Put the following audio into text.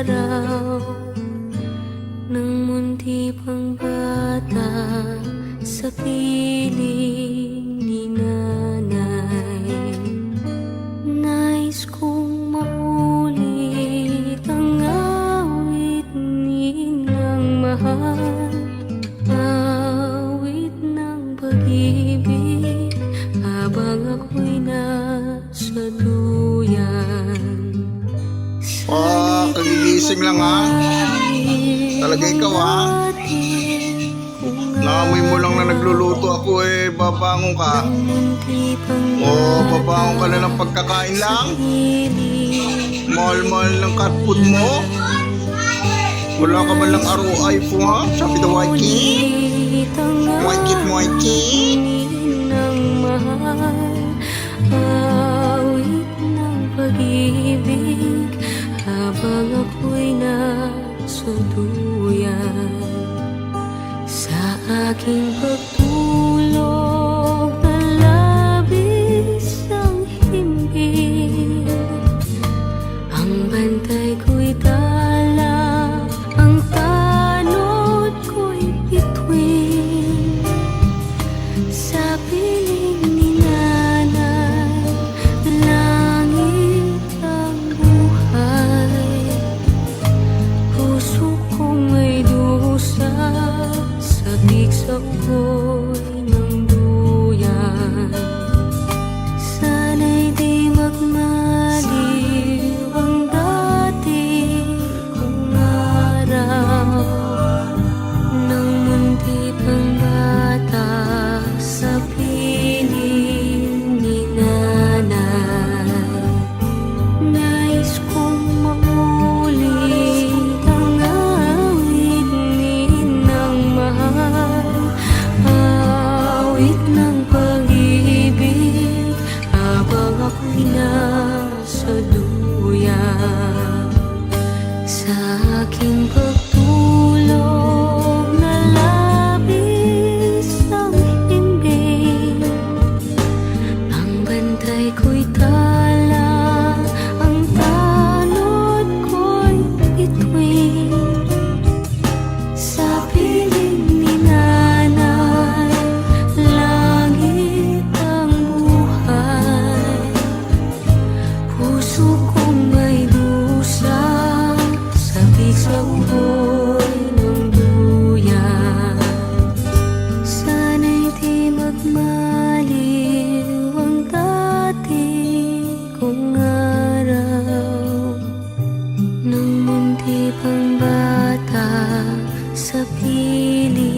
araw Nang munti pang bata Sa piling ni nanay. Nais kong maulit Ang awit nilang mahal. Gising lang ha. Talaga ikaw ha. Nakamoy mo lang na nagluluto ako eh. Babangon ka. O, oh, babangon ka na ng pagkakain lang. Mahal-mahal ng cat food mo. Wala ka man lang ROI po ha. Sabi the Waikiki. 사 一粒